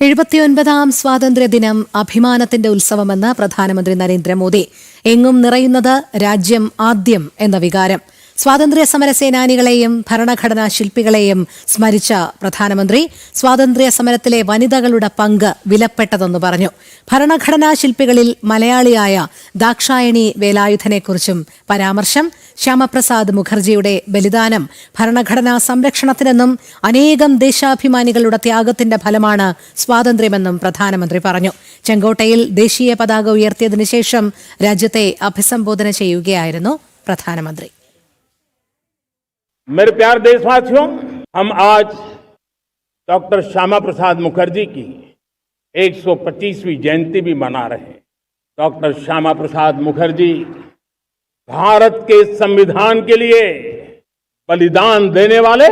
എഴുപത്തിയൊൻപതാം സ്വാതന്ത്ര്യദിനം അഭിമാനത്തിന്റെ ഉത്സവമെന്ന് പ്രധാനമന്ത്രി നരേന്ദ്രമോദി. എങ്ങും നിറയുന്നത് രാജ്യം ആദ്യം എന്ന വികാരം. സ്വാതന്ത്ര്യ സമര സേനാനികളെയും ഭരണഘടനാ ശില്പികളെയും സ്മരിച്ച പ്രധാനമന്ത്രി സ്വാതന്ത്ര്യ സമരത്തിലെ വനിതകളുടെ പങ്ക് വിലപ്പെട്ടതെന്ന് പറഞ്ഞു. ഭരണഘടനാ ശില്പികളിൽ മലയാളിയായ ദാക്ഷായണി വേലായുധനെക്കുറിച്ചും പരാമർശം ശ്യാമപ്രസാദ് മുഖർജിയുടെ ബലിദാനം ഭരണഘടനാ സംരക്ഷണത്തിനെന്നും അനേകം ദേശാഭിമാനികളുടെ ത്യാഗത്തിന്റെ ഫലമാണ് സ്വാതന്ത്ര്യമെന്നും പ്രധാനമന്ത്രി പറഞ്ഞു. ചെങ്കോട്ടയിൽ ദേശീയ പതാക ഉയർത്തിയതിനുശേഷം രാജ്യത്തെ അഭിസംബോധന ചെയ്യുകയായിരുന്നു പ്രധാനമന്ത്രി. मेरे प्यार देशवासियों, हम आज डॉक्टर श्यामा प्रसाद मुखर्जी की 125वीं जयंती भी मना रहे हैं। डॉक्टर श्यामा प्रसाद मुखर्जी, भारत के संविधान के लिए बलिदान देने वाले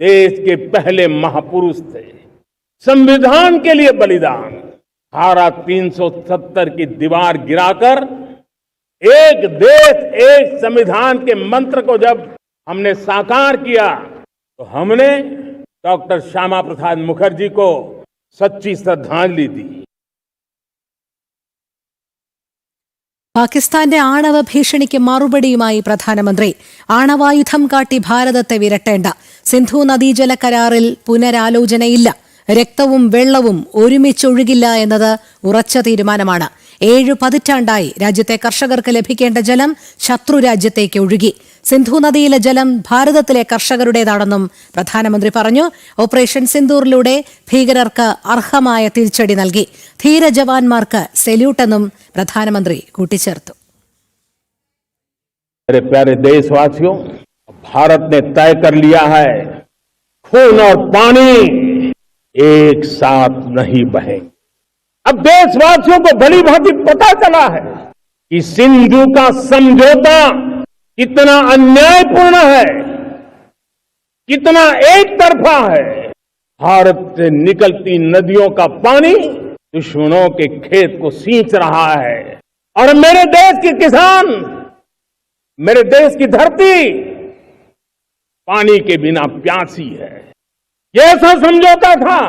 देश के पहले महापुरुष थे। संविधान के लिए बलिदान धारा 370 की दीवार गिराकर एक देश, एक संविधान के मंत्र को जब हमने साकार किया तो हमने डॉक्टर श्यामा प्रसाद मुखर्जी को सच्ची श्रद्धांजलि दी പാകിസ്ഥാന്റെ ആണവ ഭീഷണിക്ക് മറുപടിയുമായി പ്രധാനമന്ത്രി ആണവായുധം കാട്ടി ഭാരതത്തെ വിരട്ടേണ്ട സിന്ധു നദീജല കരാറിൽ പുനരാലോചനയില്ല രക്തവും വെള്ളവും ഒരുമിച്ചൊഴുകില്ല എന്നത് ഉറച്ച തീരുമാനമാണ് ഏഴു പതിറ്റാണ്ടായി രാജ്യത്തെ കർഷകർക്ക് ലഭിക്കേണ്ട ജലം ശത്രു രാജ്യത്തേക്ക് ഒഴുകി സിന്ധു നദിയിലെ ജലം ഭാരതത്തിലെ കർഷകരുടേതാണെന്നും പ്രധാനമന്ത്രി പറഞ്ഞു ഓപ്പറേഷൻ സിന്ദൂറിലൂടെ ഭീകരർക്ക് അർഹമായ തിരിച്ചടി നൽകി ധീര ജവാന്മാർക്ക് സെല്യൂട്ടെന്നും പ്രധാനമന്ത്രി കൂട്ടിച്ചേർത്തു मेरे प्यारे देशवासियों भारत ने तय कर लिया है खून और पानी एक साथ नहीं बहेंगे अब देशवासियों को भली भांति पता चला है कि सिंधु का समझौता कितना अन्यायपूर्ण है कितना एक तरफा है। भारत से निकलती नदियों का पानी दुश्मनों के खेत को सींच रहा है। और मेरे देश के किसान, मेरे देश की धरती पानी के बिना प्यासी है। ये ऐसा समझौता था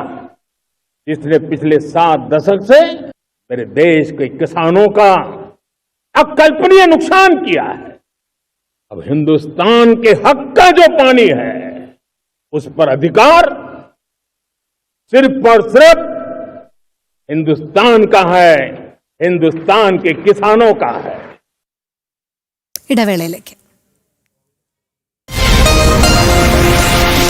जिसने पिछले सात दशक से मेरे देश के किसानों का अकल्पनीय नुकसान किया है। अब हिंदुस्तान के हक का जो पानी है उस पर अधिकार सिर्फ और सिर्फ हिंदुस्तान का है हिंदुस्तान के किसानों का है ഇടവേളയിലേക്ക്